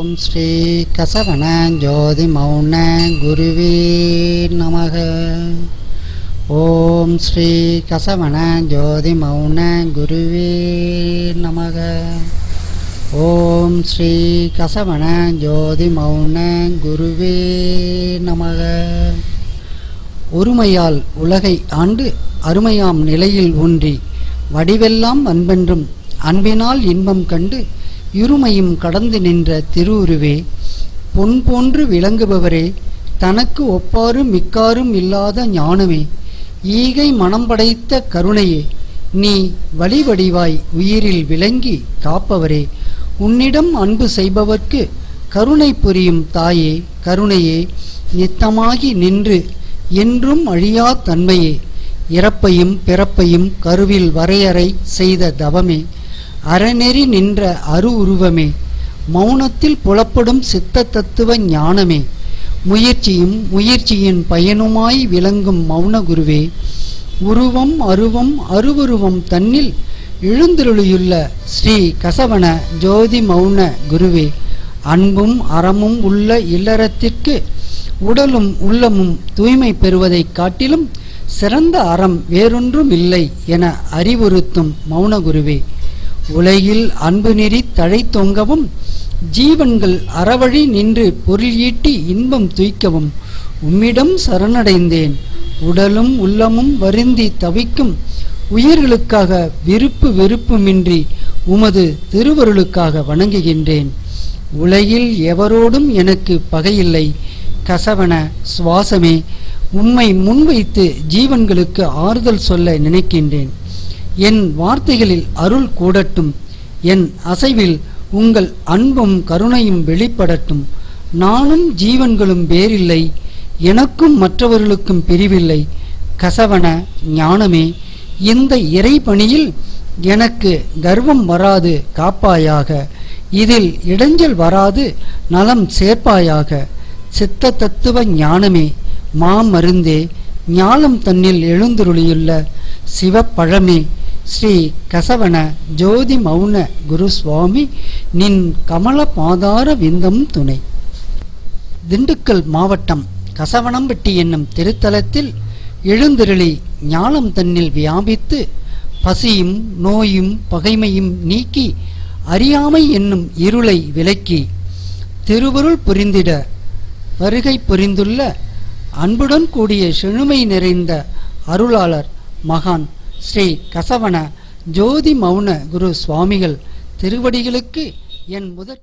ஓம் ஸ்ரீ கசவன ஜோதி மௌன குருவே நமக. ஓம் ஸ்ரீ கசவன ஜோதி மௌன குருவே நமக. ஓம் ஸ்ரீ கசவன ஜோதி மௌன குருவே நமக. ஒருமையால் உலகை ஆண்டு அருமையாம் நிலையில் ஊன்றி வடிவெல்லாம் அன்பென்றும் அன்பினால் இன்பம் கண்டு இருமையும் கடந்து நின்ற திருவுருவே பொன் போன்று விளங்குபவரே தனக்கு ஒப்பாரும் மிக்காரும் இல்லாத ஞானமே ஈகை மனம் படைத்த கருணையே நீ வழிவடிவாய் உயிரில் விளங்கி காப்பவரே உன்னிடம் அன்பு செய்பவர்க்கு கருணை புரியும் தாயே கருணையே நித்தமாகி நின்று என்றும் அழியா தன்மையே இறப்பையும் பிறப்பையும் கருவில் வரையறை செய்த தவமே. அறநெறி நின்ற அரு உருவமே மௌனத்தில் புலப்படும் சித்த தத்துவ ஞானமே முயற்சியும் முயற்சியின் பயனுமாய் விளங்கும் மௌன குருவே உருவம் அருவம் அருவுருவம் தன்னில் எழுந்தருளியுள்ள ஸ்ரீ கசவன ஜோதி மௌன குருவே அன்பும் அறமும் உள்ள இல்லறத்திற்கு உடலும் உள்ளமும் தூய்மை பெறுவதைக் காட்டிலும் சிறந்த அறம் வேறொன்றும் இல்லை என அறிவுறுத்தும் மௌன குருவே. உலகில் அன்பு நெறி தழைத்தொங்கவும் ஜீவன்கள் அறவழி நின்று பொருள் ஈட்டி இன்பம் துய்க்கவும் உம்மிடம் சரணடைந்தேன். உடலும் உள்ளமும் வருந்தி தவிக்கும் உயிர்களுக்காக விருப்பு வெறுப்புமின்றி உமது திருவருளுக்காக வணங்குகின்றேன். உலகில் எவரோடும் எனக்கு பகையில்லை. கசவன சுவாசமே உம்மை முன்வைத்து ஜீவன்களுக்கு ஆறுதல் சொல்ல நினைக்கின்றேன். என் வார்த்தைகளில் அருள் கூடட்டும் என் அசைவில் உங்கள் அன்பும் கருணையும் வெளிப்படட்டும். நானும் ஜீவன்களும் வேறில்லை எனக்கும் மற்றவர்களுக்கும் பிரிவில்லை. கசவன ஞானமே இந்த இறைபணியில் எனக்கு கர்வம் வராது காப்பாயாக. இதில் இடைஞ்சல் வராது நலம் சேர்ப்பாயாக. சித்த தத்துவ ஞானமே மாமருந்தே ஞானம் தன்னில் எழுந்துருளியுள்ள சிவப்பழமே. ஸ்ரீ கசவன ஜோதி மௌன குரு சுவாமி நின் கமல பாதார விந்தம் துணை. திண்டுக்கல் மாவட்டம் கசவனம்பட்டி என்னும் திருத்தலத்தில் எழுந்திருளி ஞானம் தன்னில் வியாபித்து பசியும் நோயும் பகைமையும் நீக்கி அறியாமை என்னும் இருளை விலக்கி திருவருள் புரிந்திட வருகை புரிந்துள்ள அன்புடன் கூடிய செழுமை நிறைந்த அருளாளர் மகான் ஸ்ரீ கசவன ஜோதி மௌன குரு சுவாமிகள் திருவடிகளுக்கு என் முதற்